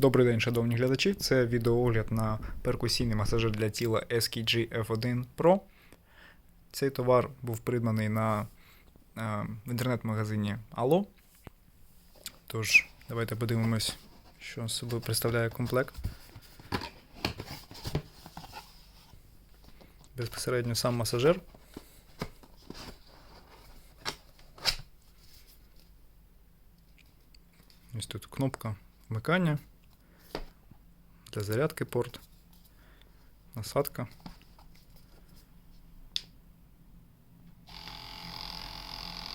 Добрий день, шановні глядачі. Це відеоогляд на перкусійний масажер для тіла SKG F1 Pro. Цей товар був придбаний на е, інтернет-магазині Allo. Тож, давайте подивимось, що собою представляє комплект. Безпосередньо сам масажер. Ось тут кнопка вмикання для зарядки порт, насадка.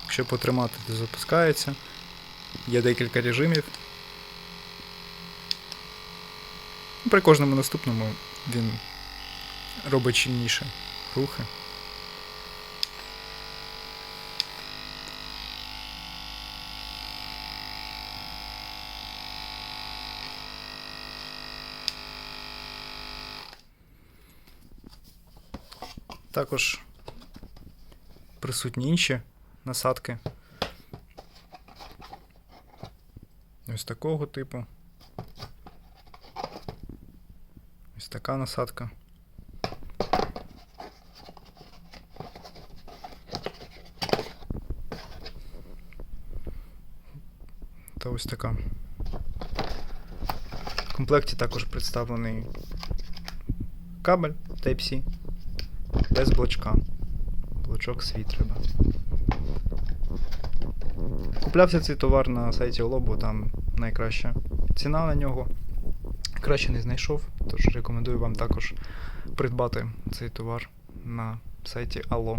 Якщо потримати, то запускається. Є декілька режимів. При кожному наступному він робить чинніше рухи. Також присутні інші насадки. Ось такого типу. Ось така насадка. Та ось така. В комплекті також представлений кабель Type-C без блочка. Блочок свій треба. Куплявся цей товар на сайті Олобу, там найкраща ціна на нього. Краще не знайшов, тож рекомендую вам також придбати цей товар на сайті Allo.